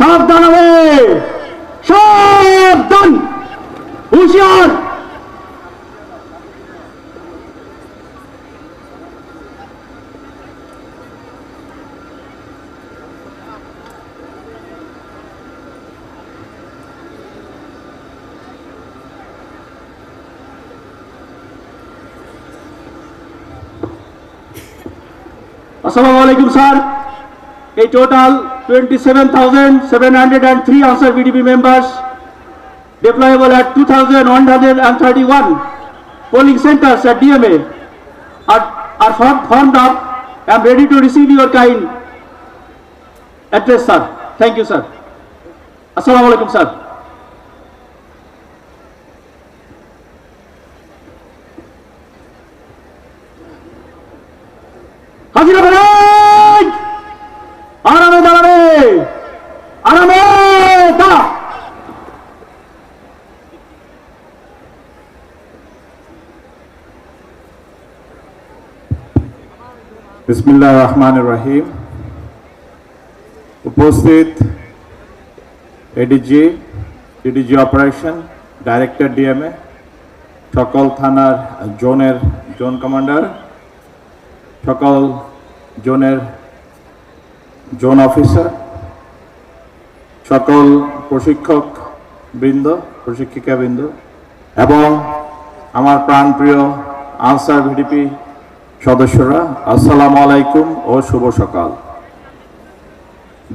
সাবধান হবে সাবধান হুঁশিয়ার আসসালামু আলাইকুম স্যার এই total 27,703 Ansar VDP members, deployable at 2,131 polling centers at DMA are, are formed up. and ready to receive your kind address, sir. Thank you, sir. Assalamu alaikum, sir. Hazira বিসমিল্লাহ রহমান রহিম উপস্থিত ADG DDG operation director DMA সকল থানার জোনের zone commander, সকল জোনের zone officer, সকল প্রশিক্ষক বৃন্দ, প্রশিক্ষিকা বৃন্দ, এবং আমার প্রাণপ্রিয় আনসার ভিডিপি সদস্যরা, আসসালামু আলাইকুম ও শুভ সকাল।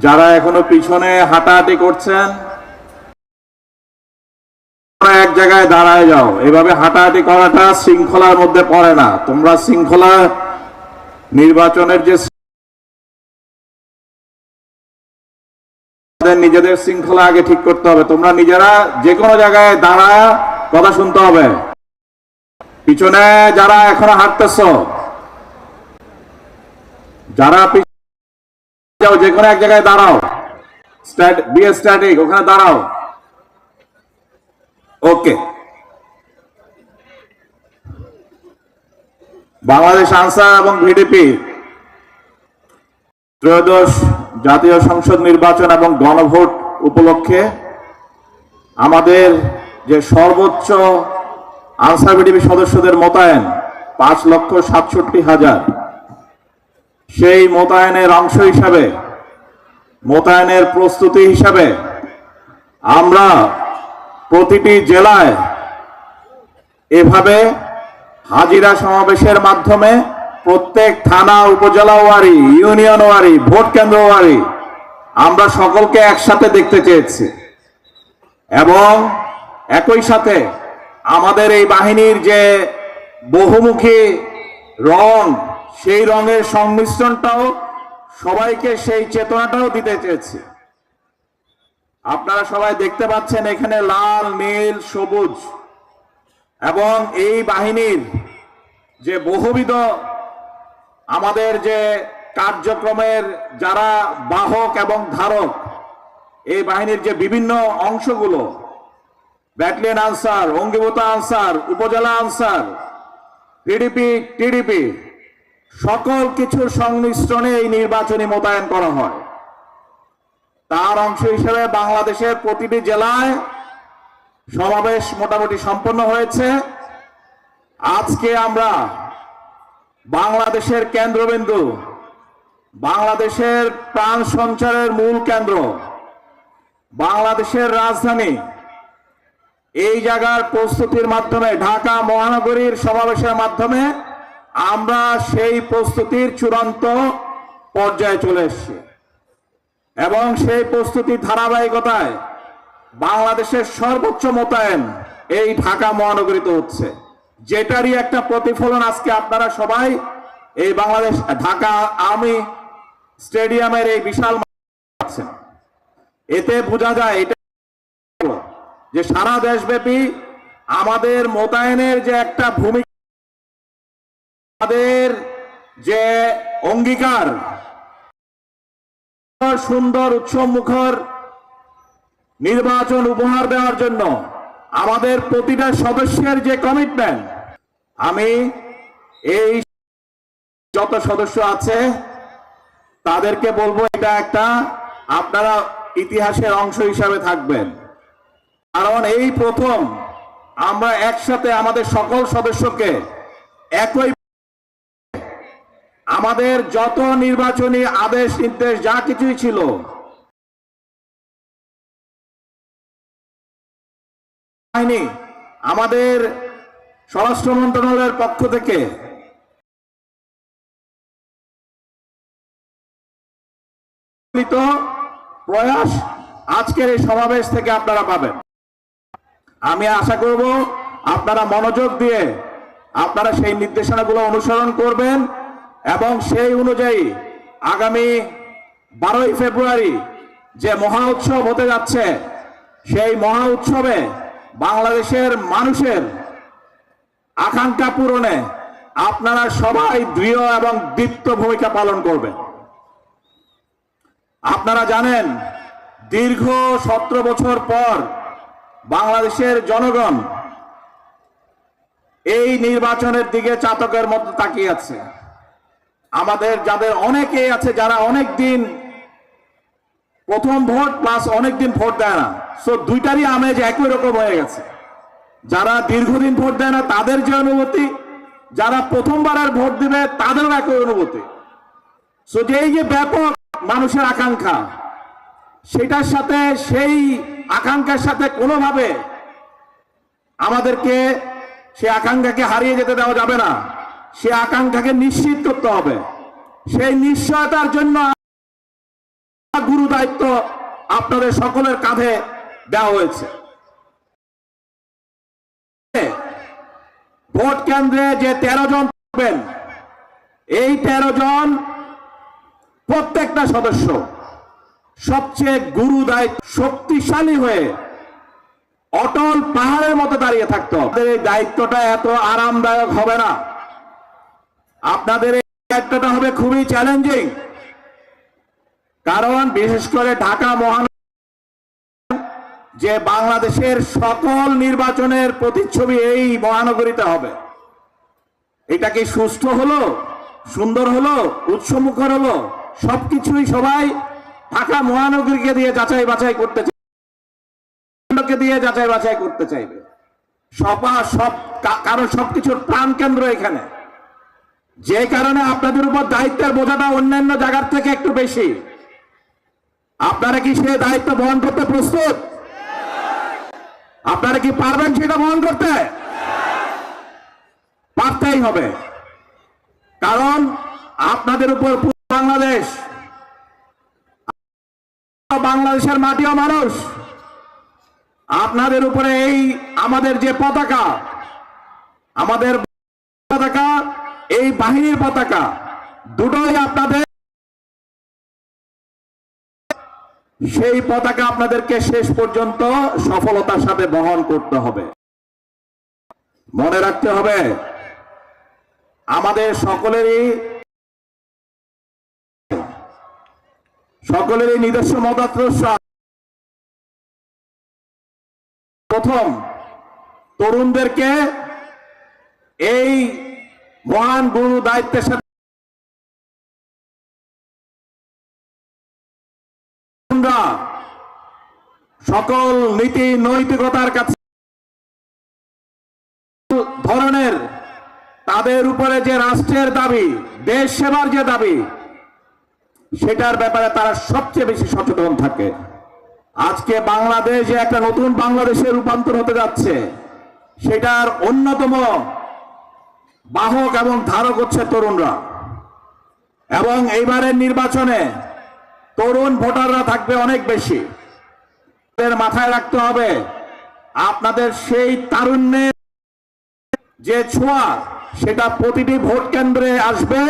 যারা এখনও পিছনে হাঁটাহাঁটি করছেন এক জায়গায় দাঁড়ায় যাও। এভাবে হাঁটাহাঁটি করাটা শৃঙ্খলার মধ্যে পড়ে না। তোমরা শৃঙ্খলা নির্বাচনের যে নিজেদের শৃঙ্খলা আগে ঠিক করতে হবে। তোমরা নিজেরা যে কোনো জায়গায় দাঁড়ায় কথা শুনতে হবে। পিছনে যারা এখনও হাঁটতেছ যারা যাও, যে কোনো এক জায়গায় দাঁড়াও। স্ট্যাটিক ওখানে দাঁড়াও। ওকে বাংলাদেশ আনসার এবং ভিডিপি ত্রয়োদশ জাতীয় সংসদ নির্বাচন এবং গণভোট উপলক্ষে আমাদের যে সর্বোচ্চ আনসার ভিডিপি সদস্যদের মোতায়েন, পাঁচ লক্ষ সাতষট্টি হাজার। সেই মোতায়েনের অংশ হিসাবে, মোতায়েনের প্রস্তুতি হিসাবে আমরা প্রতিটি জেলায় এভাবে হাজিরা সমাবেশের মাধ্যমে প্রত্যেক থানা, উপজেলা ওয়ারি, ইউনিয়ন ওয়ারি, ভোট কেন্দ্র ওয়ারি আমরা সকলকে একসাথে দেখতে চেয়েছি। এবং একই সাথে আমাদের এই বাহিনীর যে বহুমুখী রং সেই রঙের সংমিশ্রণটাও সবাইকে সেই চেতনাটাও দিতে চেয়েছি। আপনারা সবাই দেখতে পাচ্ছেন এখানে লাল, নীল, সবুজ এবং এই বাহিনীর যে বহুবিধ আমাদের যে কার্যক্রমের যারা বাহক এবং ধারক, এই বাহিনীর যে বিভিন্ন অংশগুলো, ব্যাটালিয়ন আনসার, অঙ্গীভূত আনসার, উপজেলা আনসার টিডিপি টিডিপি সকল কিছুর সংমিশ্রণে এই নির্বাচনী মোতায়েন করা হয়। তার অংশ হিসেবে বাংলাদেশের প্রতিটি জেলায় সমাবেশ মোটামুটি সম্পন্ন হয়েছে। আজকে আমরা বাংলাদেশের কেন্দ্রবিন্দু, বাংলাদেশের প্রাণ সঞ্চারের মূল কেন্দ্র, বাংলাদেশের রাজধানী, এই জায়গার প্রস্তুতির মাধ্যমে ঢাকা মহানগরীর সমাবেশের মাধ্যমে আমরা সেই প্রস্তুতির চূড়ান্ত পর্যায়ে চলে এসেছি। এবং সেই প্রস্তুতির ধারাবাহিকতায় বাংলাদেশের সর্বোচ্চ মোতায়েন এই ঢাকা মহানগরীতে হচ্ছে। যেটারই একটা প্রতিফলন আজকে আপনারা সবাই এই বাংলাদেশ, ঢাকা আর্মি স্টেডিয়ামের এই বিশাল আছেন। এতে বোঝা যায় এটা যে সারা দেশব্যাপী আমাদের মোতায়েনের যে একটা ভূমিকা আমাদের যে অঙ্গীকার, সুন্দর উৎসব মুখর নির্বাচন উপহার দেওয়ার জন্য আমাদের প্রতিটা সদস্যের যে কমিটমেন্ট আমি এই যত সদস্য আছে, তাদেরকে বলব এটা একটা, আপনারা ইতিহাসের অংশ হিসাবে থাকবেন। কারণ এই প্রথম আমরা একসাথে আমাদের সকল সদস্যকে একই আমাদের যত নির্বাচনী আদেশ, নির্দেশ, যা কিছুই ছিল বাহিনী আমাদের স্বরাষ্ট্র মন্ত্রণালয়ের পক্ষ থেকে প্রয়াস আজকের এই সমাবেশ থেকে আপনারা পাবেন। আমি আশা করব আপনারা মনোযোগ দিয়ে আপনারা সেই নির্দেশনাগুলো অনুসরণ করবেন। এবং সেই অনুযায়ী আগামী বারোই ফেব্রুয়ারি যে মহা উৎসব হতে যাচ্ছে, সেই মহা উৎসবে বাংলাদেশের মানুষের আকাঙ্ক্ষা পূরণে আপনারা সবাই দৃঢ় এবং দীপ্ত ভূমিকা পালন করবেন। আপনারা জানেন, দীর্ঘ সতেরো বছর পর বাংলাদেশের জনগণ এই নির্বাচনের দিকে চাতকের মধ্যে তাকিয়ে আছে। আমাদের যাদের অনেকে আছে যারা অনেক দিন প্রথম ভোট প্লাস অনেক দিন ভোট দেয় না। সো দুইটারই আমেজ একই রকম হয়ে গেছে। যারা দীর্ঘদিন ভোট দেয় না, তাদের যে অনুভূতি, যারা প্রথমবারের ভোট দিবে, তাদেরও একই অনুভূতি। সো যে এই যে ব্যাপক মানুষের আকাঙ্ক্ষা, সেটার সাথে, সেই আকাঙ্ক্ষার সাথে কোনোভাবে আমাদেরকে সে আকাঙ্ক্ষাকে হারিয়ে যেতে দেওয়া যাবে না। সে আকাঙ্ক্ষাকে নিশ্চিত করতে হবে। সেই নিশ্চয়তার জন্য গুরু দায়িত্ব আপনাদের সকলের কাঁধে দেওয়া হয়েছে। ভোট কেন্দ্রে যে তেরো জন থাকবেন, এই তেরো জন প্রত্যেকটা সদস্য সবচেয়ে গুরু দায়িত্ব শক্তিশালী হয়ে অটল পাহাড়ের মতো দাঁড়িয়ে থাকতে এই দায়িত্বটা এত আরামদায়ক হবে না। আপনাদের এই দায়িত্বটা হবে খুবই চ্যালেঞ্জিং কারণ বিশেষ করে ঢাকা মহানগর যে বাংলাদেশের সকল নির্বাচনের প্রতিচ্ছবি এই মহানগরীতে হবে। এটা কি সুষ্ঠু হলো? সুন্দর হলো? উৎসমুখর হলো? সবকিছুই সবাই ঢাকা মহানগরীকে দিয়ে যাচাই বাছাই করতে চাইবে। দিয়ে যাচাই বাছাই করতে চাইবে। সপা সব, কারণ সবকিছুর প্রাণ কেন্দ্র এখানে। যে কারণে আপনাদের উপর দায়িত্বের বোঝাটা অন্যান্য জায়গার থেকে একটু বেশি। আপনারা কি সে দায়িত্ব বহন করতে প্রস্তুত? আপনারা কি পারবেন সেটা বহন করতে? পারতেই হবে। কারণ আপনাদের উপর পুরো বাংলাদেশ বাংলাদেশের মাটিও মানুষ। আপনাদের উপরে এই আমাদের যে পতাকা, আমাদের পতাকা এই বাহিনীর পতাকা। দুটোই আপনাদের সেই পতাকা আপনাদেরকে শেষ পর্যন্ত সফলতার সাথে বহন করতে হবে। মনে রাখতে হবে, আমাদের সকলেরই সকলেরই নিজস্ব মতাদর্শ প্রথম, তরুণদেরকে এই মহান গুরু দায়িত্বের সাথে সকল নীতি নৈতিকতার কাছে ধরনের তাদের উপরে যে রাষ্ট্রের দাবি, দেশ সেবার যে দাবি, সেটার ব্যাপারে তারা সবচেয়ে বেশি সচেতন থাকে। আজকে বাংলাদেশ একটা নতুন বাংলাদেশে রূপান্তর হতে যাচ্ছে, সেটার অন্যতম বাহক এবং ধারক হচ্ছে তরুণরা। এবং এইবারের নির্বাচনে তরুণ ভোটাররা থাকবে অনেক বেশি। মাথায় রাখতে হবে, আপনাদের সেই তারুণ্যের যে ছোঁয়া, সেটা প্রতিটি ভোট কেন্দ্রে আসবে।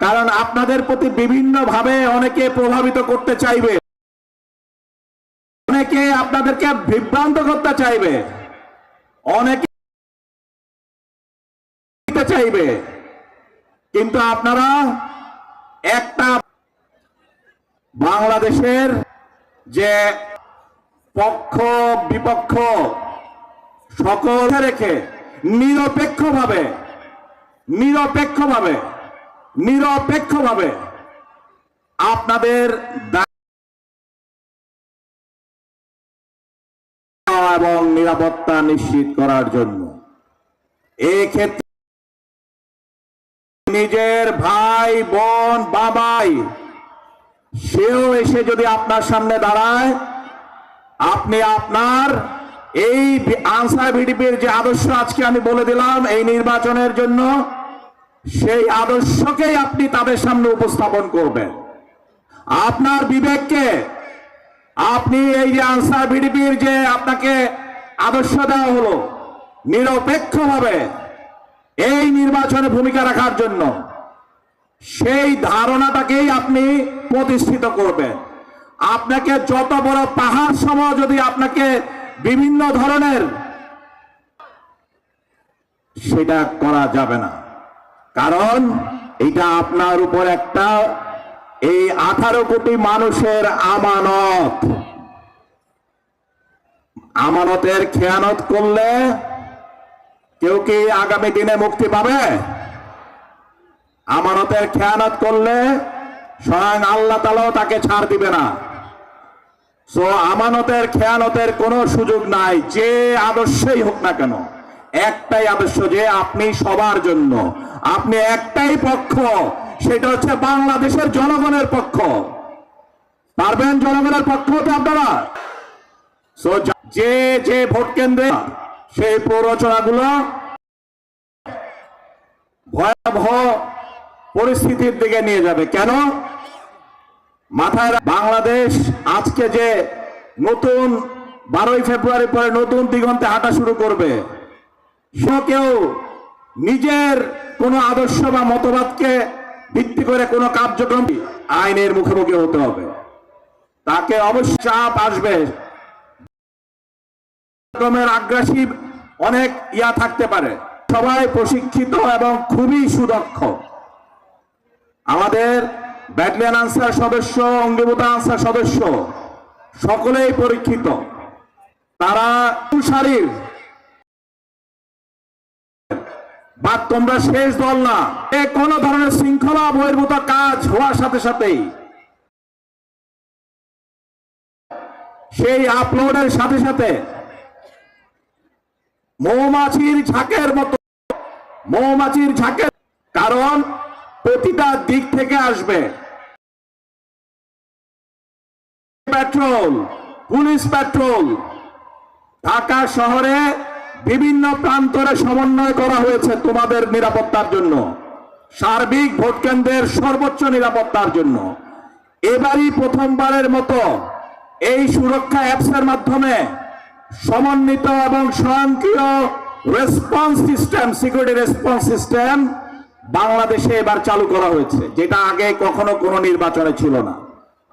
কারণ আপনাদের প্রতি বিভিন্নভাবে অনেকে প্রভাবিত করতে চাইবে। অনেকে আপনাদেরকে বিভ্রান্ত করতে চাইবে। অনেকে চাইবে। কিন্তু আপনারা একটা বাংলাদেশের যে পক্ষ, বিপক্ষ, সকল রেখে নিরপেক্ষভাবে নিরপেক্ষভাবে নিরপেক্ষভাবে আপনাদের নিরাপত্তা নিশ্চিত করার জন্য। এক্ষেত্রে নিজের ভাই, বোন, বাবাই, সেও এসে যদি আপনার সামনে দাঁড়ায়, আপনি আপনার এই আনসার ভিডিপির যে আদর্শ আজকে আমি বলে দিলাম এই নির্বাচনের জন্য, সেই আদর্শকেই আপনি তাদের সামনে উপস্থাপন করবেন। আপনার বিবেককে আপনি এই যে আনসার ভিডিপির যে আপনাকে আদর্শ দেওয়া হলো নিরপেক্ষভাবে এই নির্বাচনে ভূমিকা রাখার জন্য সেই ধারণাটাকেই আপনি প্রতিষ্ঠিত করবেন। আপনাকে যত বড় পাহাড় সম যদি আপনাকে বিভিন্ন ধরনের সেটা করা যাবে না। কারণ এটা আপনার উপর একটা এই আঠারো কোটি মানুষের আমানত। আমানতের খেয়ানত করলে কেউ কি আগামী দিনে মুক্তি পাবে? আমানতের খেয়ানত করলে স্বয়ং আল্লাহ তালাও তাকে ছাড় দিবে না। সো আমানতের খেয়ানতের কোনো সুযোগ নাই, যে আদর্শই হোক না কেন। একটাই আদর্শ যে আপনি সবার জন্য। আপনি একটাই পক্ষ, সেটা হচ্ছে বাংলাদেশের জনগণের পক্ষ। পারবেন জনগণের পক্ষ হতে আপনারা? সো যে যে ভোট কেন্দ্রে সেই প্ররোচনাগুলো ভয়াবহ পরিস্থিতির দিকে নিয়ে যাবে। কেন? মাথায় বাংলাদেশ আজকে যে নতুন বারোই ফেব্রুয়ারি পরে নতুন দিগন্তে হাঁটা শুরু করবে, সে কেউ নিজের কোনো আদর্শ বা মতবাদকে ভিত্তি করে কোনো কার্যক্রম আইনের মুখোমুখি হতে হবে। তাকে অবশ্য চাপ আসবে। রকমের আগ্রাসী অনেক ইয়া থাকতে পারে। সবাই প্রশিক্ষিত এবং খুবই সুদক্ষ। আমাদের ব্যাটলিয়ান আনসার সদস্য, অঙ্গীভূত আনসার সদস্য সকলেই পরীক্ষিত। তারা সারির বা তোমরা শেষ দল না। এ কোনো ধরনের শৃঙ্খলা বহির্ভূত কাজ হওয়ার সাথে সাথেই। সেই আপলোডের সাথে সাথে মৌমাছির ঝাঁকের মতো। মৌমাছির ঝাঁকের কারণ প্রতিটা দিক থেকে আসবে। Petrol, police petrol. ঢাকা শহরে বিভিন্ন প্রান্তরে সমন্বয় করা হয়েছে তোমাদের নিরাপত্তার জন্য। সার্বিক ভোট কেন্দ্রের সর্বোচ্চ নিরাপত্তার জন্য। এবারই প্রথমবারের মতো এই সুরক্ষা অ্যাপসের মাধ্যমে সমন্বিত এবং স্বয়ংক্রিয় response system, security response system বাংলাদেশে এবার চালু করা হয়েছে, যেটা আগে কখনো কোনো নির্বাচনে ছিল না।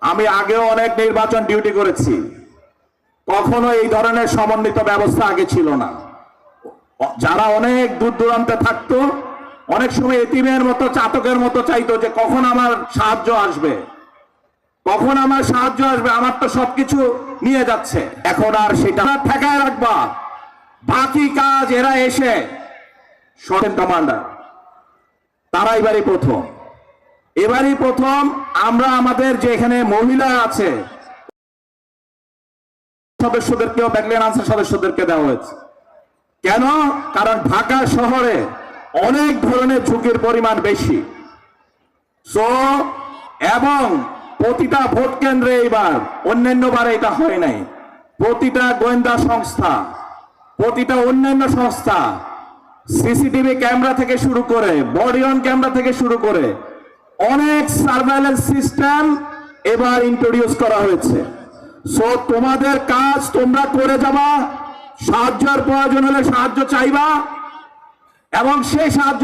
আমি আগেও অনেক নির্বাচন ডিউটি করেছি। কখনো এই ধরনের সমন্বিত ব্যবস্থা আগে ছিল না। যারা অনেক দূর দূরান্তে থাকতো, অনেক সময় এতিমের মতো, চাতকের মতো চাইতো যে কখন আমার সাহায্য আসবে। কখন আমার সাহায্য আসবে? আমার তো সবকিছু নিয়ে যাচ্ছে। এখন আর সেটা ঠেকায় রাখবা। বাকি কাজ এরা এসে শর্টেন কমান্ডার। তারা এবারই প্রথম। এবারই প্রথম আমরা আমাদের যে এখানে মহিলা আছে, সদস্যদেরকেও ব্যাকলিয়ান আনসার সদস্যদেরকে দেওয়া হয়েছে। কেন? কারণ ঢাকা শহরে অনেক ধরনের ঝুঁকির পরিমাণ বেশি। সো এবং প্রতিটা ভোট কেন্দ্রে এইবার অন্যান্য বারে এটা হয় নাই। প্রতিটা গোয়েন্দা সংস্থা, প্রতিটা অন্যান্য সংস্থা সিসিটিভি ক্যামেরা থেকে শুরু করে, বডি অন ক্যামেরা থেকে শুরু করে অনেক সার্ভেলেন্স সিস্টেম এবার ইন্ট্রোডিউস করা হয়েছে। সো তোমাদের কাজ তোমরা করে যাবা, সাহায্যের প্রয়োজন হলে সাহায্য চাইবা এবং সেই সাহায্য